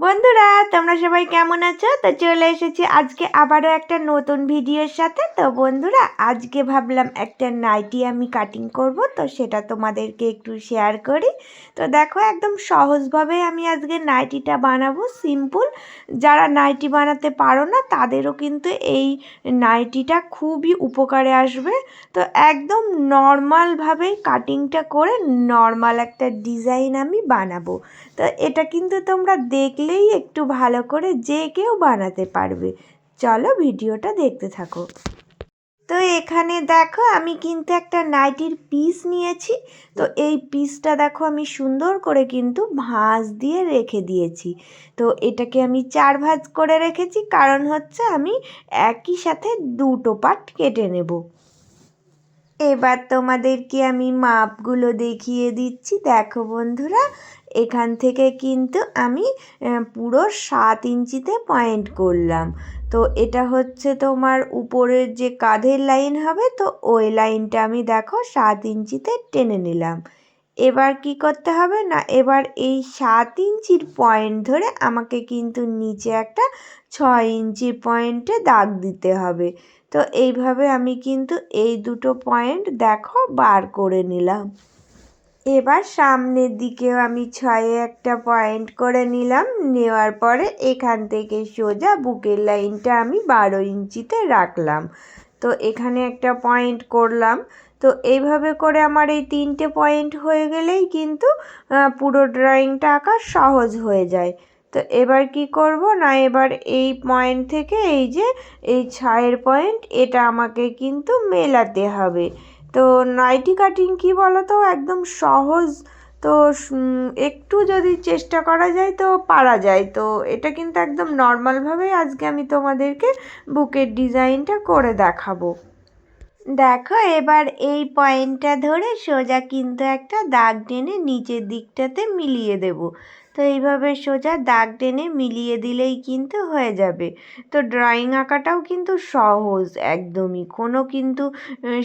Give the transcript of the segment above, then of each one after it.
বন্ধুরা, তোমরা সবাই কেমন আছো? তো চলে এসেছি আজকে আবারও একটা নতুন ভিডিওর সাথে। তো বন্ধুরা, আজকে ভাবলাম একটা নাইটি আমি কাটিং করব, তো সেটা তোমাদেরকে একটু শেয়ার করি। তো দেখো, একদম সহজভাবে আমি আজকে নাইটিটা বানাবো সিম্পল যারা নাইটি বানাতে পারো না, তাদেরও কিন্তু এই নাইটিটা খুবই উপকারে আসবে। তো একদম নর্মালভাবেই কাটিংটা করে নর্মাল একটা ডিজাইন আমি বানাবো। তো এটা কিন্তু তোমরা দেখলেই একটু ভালো করে যে কেউ বানাতে পারবে। চলো ভিডিওটা দেখতে থাকো। তো এখানে দেখো, আমি কিন্তু একটা নাইটির পিস নিয়েছি। তো এই পিসটা দেখো, আমি সুন্দর করে কিন্তু ভাঁজ দিয়ে রেখে দিয়েছি। তো এটাকে আমি চার ভাঁজ করে রেখেছি, কারণ হচ্ছে আমি একই সাথে দুটো পার্ট কেটে নেব। এবার তোমাদেরকে আমি মাপগুলো দেখিয়ে দিচ্ছি। দেখো বন্ধুরা এখান থেকে কিন্তু আমি পুরো সাত ইঞ্চিতে পয়েন্ট করলাম। তো এটা হচ্ছে তোমার উপরের যে কাঁধের লাইন হবে, তো ওই লাইনটা আমি দেখো সাত ইঞ্চিতে টেনে নিলাম। এবার কি করতে হবে না, এবার এই সাত ইঞ্চির পয়েন্ট ধরে আমাকে কিন্তু নিচে একটা ছয় ইঞ্চির পয়েন্টে দাগ দিতে হবে। তো এইভাবে আমি কিন্তু এই দুটো পয়েন্ট দেখো বার করে নিলাম। এবার সামনের দিকেও আমি ছয়ে একটা পয়েন্ট করে নিলাম। নেওয়ার পরে এখান থেকে সোজা বুকের লাইনটা আমি বারো ইঞ্চিতে রাখলাম। তো এখানে একটা পয়েন্ট করলাম। তো এইভাবে করে আমার এই তিনটে পয়েন্ট হয়ে গেলেই কিন্তু পুরো ড্রয়িংটা আঁকা সহজ হয়ে যায়। তো এবার কি করব না, এবার এই পয়েন্ট থেকে এই যে, এই ছায়ের পয়েন্ট এটা আমাকে কিন্তু মেলাতে হবে। তো নাইটি কাটিং কী বলো তো একদম সহজ। তো একটু যদি চেষ্টা করা যায় তো পারা যায়। তো এটা কিন্তু একদম নর্মালভাবেই আজকে আমি তোমাদেরকে বুকের ডিজাইনটা করে দেখাবো। দেখো, এবার এই পয়েন্টটা ধরে সোজা কিন্তু একটা দাগ টেনে নিচের দিকটাতে মিলিয়ে দেব। তো এইভাবে সোজা দাগ টেনে মিলিয়ে দিলেই কিন্তু হয়ে যাবে। তো ড্রয়িং আঁকাটাও কিন্তু সহজ, একদমই। কোনো কিন্তু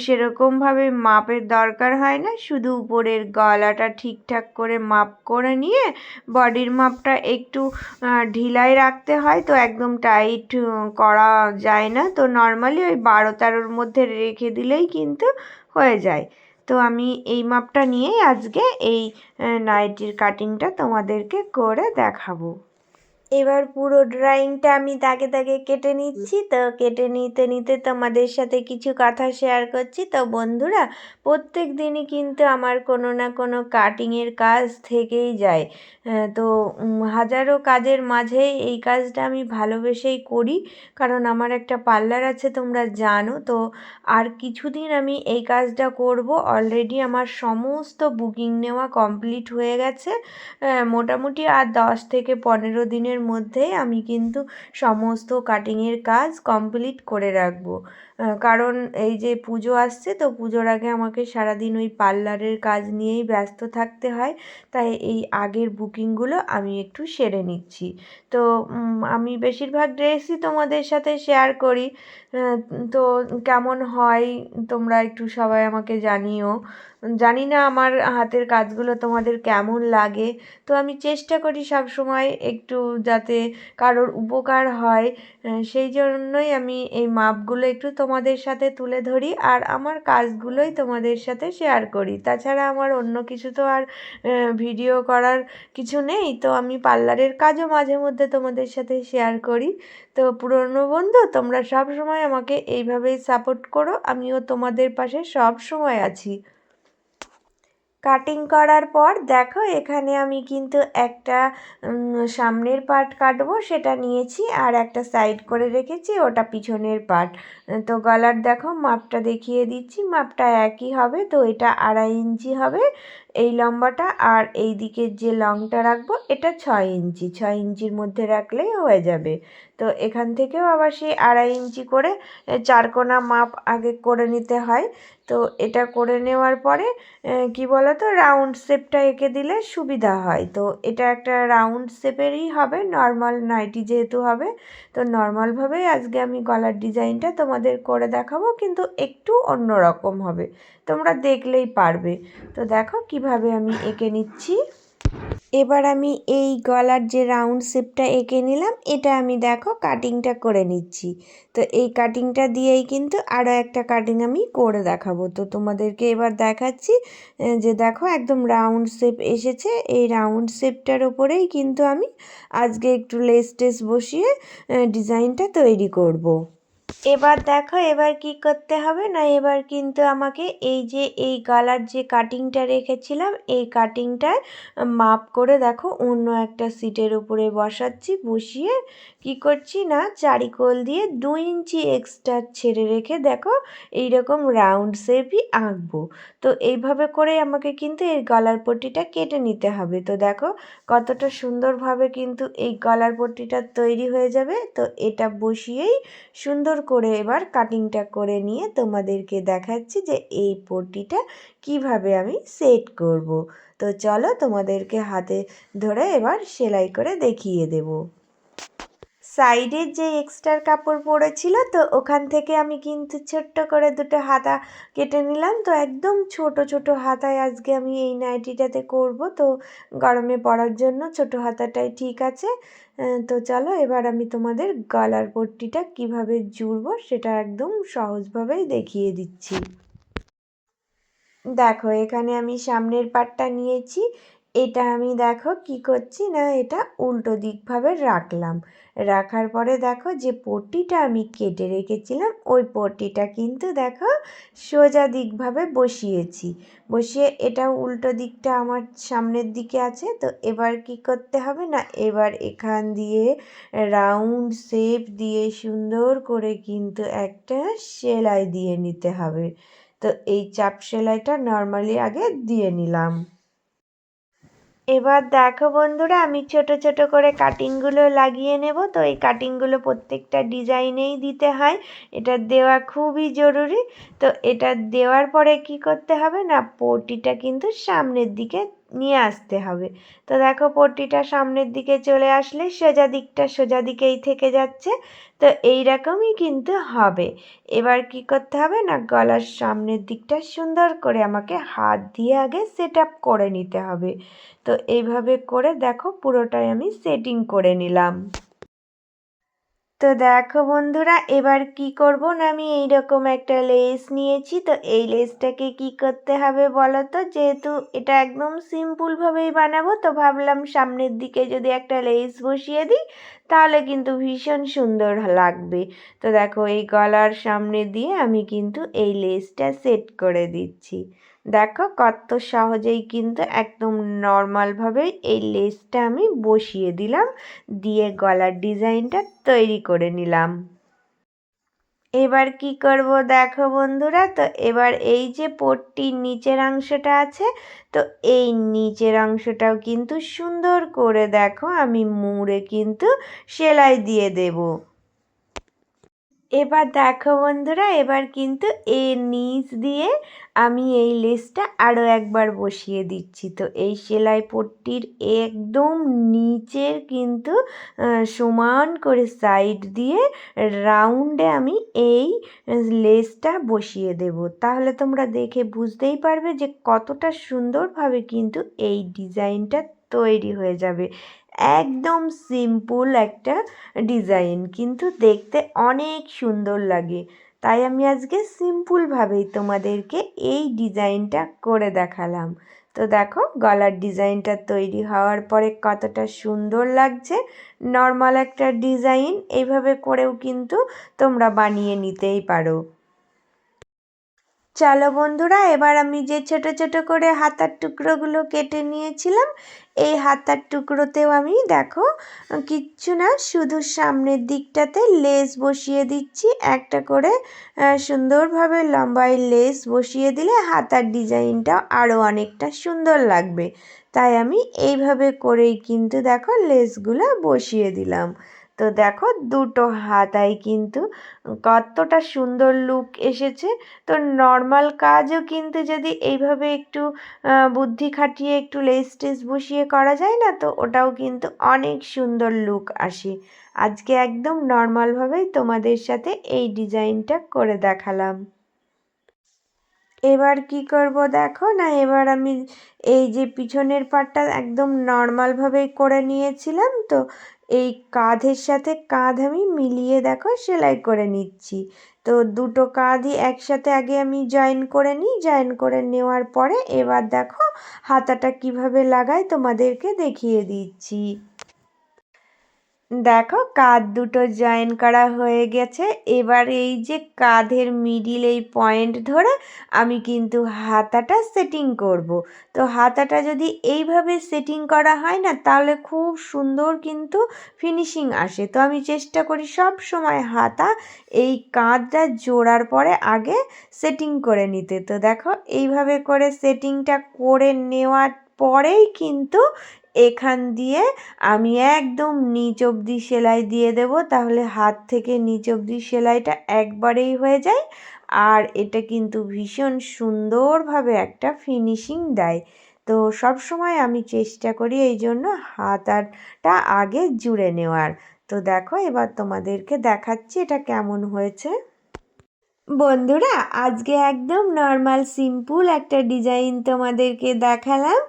সেরকমভাবে মাপের দরকার হয় না। শুধু উপরের গলাটা ঠিকঠাক করে মাপ করে নিয়ে বডির মাপটা একটু ঢিলাই রাখতে হয়। তো একদম টাইট করা যায় না। তো নর্মালি ওই বারো তেরোর মধ্যে রেখে দিলেই কিন্তু হয়ে যায়। তো আমি এই মাপটা নিয়েই আজকে এই নাইটির কাটিংটা তোমাদেরকে করে দেখাবো। এবার পুরো ড্রয়িংটা আমি দাগে দাগে কেটে নিচ্ছি। তো কেটে নিতে নিতে তোমাদের সাথে কিছু কথা শেয়ার করছি। তো বন্ধুরা, প্রত্যেক দিনই কিন্তু আমার কোনো না কোনো কাটিংয়ের কাজ থেকেই যায়। তো হাজারো কাজের মাঝে এই কাজটা আমি ভালোবেসেই করি। কারণ আমার একটা পার্লার আছে, তোমরা জানো। তো আর কিছুদিন আমি এই কাজটা করব। অলরেডি আমার সমস্ত বুকিং নেওয়া কমপ্লিট হয়ে গেছে। মোটামুটি আর দশ থেকে পনেরো দিনের মধ্যেই আমি কিন্তু সমস্ত কাটিংয়ের কাজ কমপ্লিট করে রাখব। কারণ এই যে পুজো আসছে, তো পুজোর আগে আমাকে সারাদিন ওই পার্লারের কাজ নিয়েই ব্যস্ত থাকতে হয়। তাই এই আগের বুকিংগুলো আমি একটু সেরে নিচ্ছি। তো আমি বেশিরভাগ ড্রেসই তোমাদের সাথে শেয়ার করি। তো কেমন হয় তোমরা একটু সবাই আমাকে জানিও। জানি না আমার হাতের কাজগুলো তোমাদের কেমন লাগে। তো আমি চেষ্টা করি সব সময় একটু যাতে কারোর উপকার হয়। সেই জন্যই আমি এই মাপগুলো একটু তোমাদের সাথে তুলে ধরি আর আমার কাজগুলোই তোমাদের সাথে শেয়ার করি। তাছাড়া আমার অন্য কিছু তো আর ভিডিও করার কিছু নেই। তো আমি পার্লারের কাজও মাঝে মধ্যে তোমাদের সাথে শেয়ার করি। তো পুরনো বন্ধু, তোমরা সব সময় আমাকে এইভাবেই সাপোর্ট করো। আমিও তোমাদের পাশে সব সময় আছি। কাটিং করার পর দেখো এখানে আমি কিন্তু একটা সামনের পার্ট কাটবো, সেটা নিয়েছি আর একটা সাইড করে রেখেছি, ওটা পিছনের পার্ট। তো গলার দেখো মাপটা দেখিয়ে দিচ্ছি, মাপটা একই হবে, তো এটা আড়াই ইঞ্চি হবে। এই লম্বাটা আর এই দিকের যে লংটা রাখব, এটা ছয় ইঞ্চি। ছয় ইঞ্চির মধ্যে রাখলেই হয়ে যাবে। তো এখান থেকেও আবার সেই আড়াই ইঞ্চি করে চারকোনা মাপ আগে করে নিতে হয়। তো এটা করে নেওয়ার পরে কি বলো তো রাউন্ড শেপটা এঁকে দিলে সুবিধা হয়। তো এটা একটা রাউন্ড শেপেরই হবে, নর্মাল নাইটি যেহেতু হবে, তো নর্মালভাবেই আজকে আমি গলার ডিজাইনটা তোমাদের করে দেখাবো, কিন্তু একটু অন্য রকম হবে। তোমরা দেখলেই পারবে। তো দেখো কীভাবে আমি এঁকে নিচ্ছি। এবার আমি এই গলার যে রাউন্ড শেপটা এঁকে নিলাম, এটা আমি দেখো কাটিংটা করে নিচ্ছি। তো এই কাটিংটা দিয়েই কিন্তু আরও একটা কাটিং আমি করে দেখাবো। তো তোমাদেরকে এবার দেখাচ্ছি যে দেখো একদম রাউন্ড শেপ এসেছে। এই রাউন্ড শেপটার ওপরেই কিন্তু আমি আজকে একটু লেস টেস বসিয়ে ডিজাইনটা তৈরি করব। এবার দেখো, এবার কি করতে হবে? না, এবার কিন্তু আমাকে এই যে, এই গলার যে কাটিংটা রেখেছিলাম, এই কাটিংটায় মাপ করে দেখো, অন্য একটা সিটের উপরে বসাচ্ছি, বসিয়ে কি করছি না, চারিকোল দিয়ে দু ইঞ্চি এক্সট্রা ছেড়ে রেখে দেখো এই রকম রাউন্ড শেপই আঁকবো। তো এইভাবে করে আমাকে কিন্তু এই গলার পট্টিটা কেটে নিতে হবে। তো দেখো, কতটা সুন্দরভাবে কিন্তু এই গলার পট্টিটা তৈরি হয়ে যাবে। তো এটা বসিয়েই সুন্দর করে এবার কাটিংটা করে নিয়ে তোমাদেরকে দেখাচ্ছি যে এই পটিটা কীভাবে আমি সেট করব। তো চলো তোমাদেরকে হাতে ধরে এবার সেলাই করে দেখিয়ে দেব। সাইডের যে এক্সট্রার কাপড় পড়েছিল তো ওখান থেকে আমি কিন্তু ছোট্ট করে দুটো হাতা কেটে নিলাম। তো একদম ছোট ছোট হাতায় আজকে আমি এই নাইটিটাতে করব। তো গরমে পরার জন্য ছোট হাতাটাই ঠিক আছে। তো চলো এবার আমি তোমাদের গলার পট্টিটা কীভাবে জুড়বো সেটা একদম সহজভাবেই দেখিয়ে দিচ্ছি। দেখো, এখানে আমি সামনের পাটটা নিয়েছি। এটা আমি দেখো কি করছি না, এটা উল্টো দিকভাবে রাখলাম। রাখার পরে দেখো যে পট্টিটা আমি কেটে রেখেছিলাম, ওই পট্টিটা কিন্তু দেখো সোজা দিকভাবে বসিয়েছি। বসিয়ে এটা উল্টো দিকটা আমার সামনের দিকে আছে, তো এবার কি করতে হবে না, এবার এখান দিয়ে রাউন্ড শেপ দিয়ে সুন্দর করে কিন্তু একটা সেলাই দিয়ে নিতে হবে। তো এই চাপ সেলাইটা নর্মালি আগে দিয়ে নিলাম। এবার দেখো বন্ধুরা, আমি ছোট ছোট করে কাটিংগুলো লাগিয়ে নেব। তো এই কাটিংগুলো প্রত্যেকটা ডিজাইনেই দিতে হয়। এটা দেওয়া খুবই জরুরি। তো এটা দেওয়ার পরে কি করতে হবে না, পটিটা কিন্তু সামনের দিকে নিয়ে আসতে হবে। তো দেখো পট্টিটা সামনের দিকে চলে আসলে সোজা দিকটা সোজা দিকেই থেকে যাচ্ছে। তো এই রকমই কিন্তু হবে। এবার কি করতে হবে না, গলার সামনের দিকটা সুন্দর করে আমাকে হাত দিয়ে আগে সেট আপ করে নিতে হবে। তো এইভাবে করে দেখো পুরোটাই আমি সেটিং করে নিলাম। তো দেখো বন্ধুরা, এবার কি করব না, আমি এই রকম একটা লেস নিয়েছি। তো এই লেসটাকে কি করতে হবে বলো তো যেহেতু এটা একদম সিম্পলভাবেই বানাবো, তো ভাবলাম সামনের দিকে যদি একটা লেস বসিয়ে দিই তাহলে কিন্তু ভীষণ সুন্দর লাগবে। তো দেখো, এই গলার সামনে দিয়ে আমি কিন্তু এই লেসটা সেট করে দিচ্ছি। দেখো, কত সহজেই কিন্তু একদম নর্মালভাবে এই লেসটা আমি বসিয়ে দিলাম, দিয়ে গলার ডিজাইনটা তৈরি করে নিলাম। এবার কি করব দেখো বন্ধুরা? তো এবার এই যে পট্টির নিচের অংশটা আছে, তো এই নিচের অংশটাও কিন্তু সুন্দর করে দেখো, আমি মুড়ে কিন্তু সেলাই দিয়ে দেবো। এবার দেখো বন্ধুরা, এবার কিন্তু এর নিচ দিয়ে আমি এই লেসটা আরও একবার বসিয়ে দিচ্ছি। তো এই সেলাই পট্টির একদম নিচের কিন্তু সমান করে সাইড দিয়ে রাউন্ডে আমি এই লেসটা বসিয়ে দেব। তাহলে তোমরা দেখে বুঝতেই পারবে যে কতটা সুন্দরভাবে কিন্তু এই ডিজাইনটা তৈরি হয়ে যাবে। একদম সিম্পল একটা ডিজাইন কিন্তু দেখতে অনেক সুন্দর লাগে। তাই আমি আজকে সিম্পলভাবেই তোমাদেরকে এই ডিজাইনটা করে দেখালাম। তো দেখো, গলার ডিজাইনটা তৈরি হওয়ার পরে কতটা সুন্দর লাগছে। নর্মাল একটা ডিজাইন এইভাবে করেও কিন্তু তোমরা বানিয়ে নিতেই পারো। চলো বন্ধুরা, এবার আমি যে ছোট ছোট করে হাতার টুকরোগুলো কেটে নিয়েছিলাম এই হাতার টুকরোতেও আমি, দেখো, কিচ্ছু না, শুধু সামনের দিকটাতে লেস বসিয়ে দিচ্ছি। একটা করে সুন্দরভাবে লম্বায় লেস বসিয়ে দিলে হাতার ডিজাইনটা আরও অনেকটা সুন্দর লাগবে। তাই আমি এইভাবে করেই কিন্তু, দেখো লেসগুলো বসিয়ে দিলাম। তো দেখো দুটো হাতায় কিন্তু কতটা সুন্দর লুক এসেছে। তো নর্মাল কাজও কিন্তু যদি এইভাবে একটু বুদ্ধি খাটিয়ে একটু লেস টেস বসিয়ে করা যায় না, তো ওটাও কিন্তু অনেক সুন্দর লুক আসে। আজকে একদম নর্মালভাবেই তোমাদের সাথে এই ডিজাইনটা করে দেখালাম। এবার কি করব দেখো না, এবার আমি এই যে পিছনের পাটটা একদম নর্মালভাবেই করে নিয়েছিলাম, তো এই কাঁধের সাথে কাঁধ আমি মিলিয়ে দেখো সেলাই করে নিচ্ছি। তো দুটো কাঁধই একসাথে আগে আমি জয়েন করে নিই জয়েন করে নেওয়ার পরে এবার দেখো হাতাটা কীভাবে লাগাই তোমাদেরকে দেখিয়ে দিচ্ছি। দেখো, কাঁধ দুটো জয়েন করা হয়ে গেছে। এবার এই যে কাঁধের মিডিল এই পয়েন্ট ধরে আমি কিন্তু হাতাটা সেটিং করব। তো হাতাটা যদি এইভাবে সেটিং করা হয় না, তাহলে খুব সুন্দর কিন্তু ফিনিশিং আসে। তো আমি চেষ্টা করি সব সময় হাতা এই কাঁধটা জোড়ার পরে আগে সেটিং করে নিতে। তো দেখো, এইভাবে করে সেটিংটা করে নেওয়ার পরেই কিন্তু এখান দিয়ে আমি একদম নিচ অবধি সেলাই দিয়ে দেব, তাহলে হাত থেকে নিচ অবধি সেলাইটা একবারেই হয়ে যায়। আর এটা কিন্তু ভীষণ সুন্দরভাবে একটা ফিনিশিং দেয়। তো সব সময় আমি চেষ্টা করি এই জন্য হাতাটা আগে জুড়ে নেওয়ার। তো দেখো এবার তোমাদেরকে দেখাচ্ছি এটা কেমন হয়েছে। বন্ধুরা, আজকে একদম নর্মাল সিম্পল একটা ডিজাইন তোমাদেরকে দেখালাম।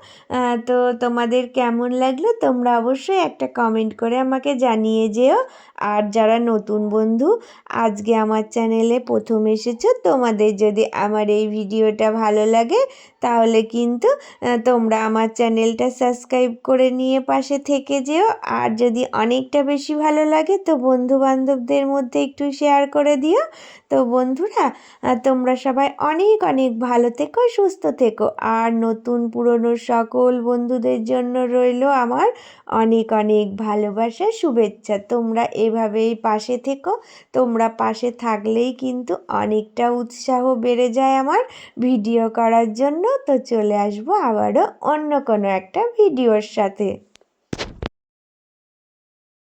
তো তোমাদের কেমন লাগল তোমরা অবশ্যই একটা কমেন্ট করে আমাকে জানিয়ে যেও। আর যারা নতুন বন্ধু, আজকে আমার চ্যানেলে প্রথম এসেছ, তোমাদের যদি আমার এই ভিডিওটা ভালো লাগে তাহলে কিন্তু তোমরা আমার চ্যানেলটা সাবস্ক্রাইব করে নিয়ে পাশে থেকে যেও। আর যদি অনেকটা বেশি ভালো লাগে, তো বন্ধু বান্ধবদের মধ্যে একটু শেয়ার করে দিও। তো বন্ধুরা তোমরা সবাই অনেক অনেক ভালো থেকো, সুস্থ থেকো। আর নতুন পুরনো সকল বন্ধুদের জন্য রইল আমার অনেক অনেক ভালোবাসা, শুভেচ্ছা। তোমরা এভাবেই পাশে থেকো। তোমরা পাশে থাকলেই কিন্তু অনেকটা উৎসাহ বেড়ে যায় আমার ভিডিও করার জন্য। তো চলে আসব আবারও অন্য কোনো একটা ভিডিওর সাথে।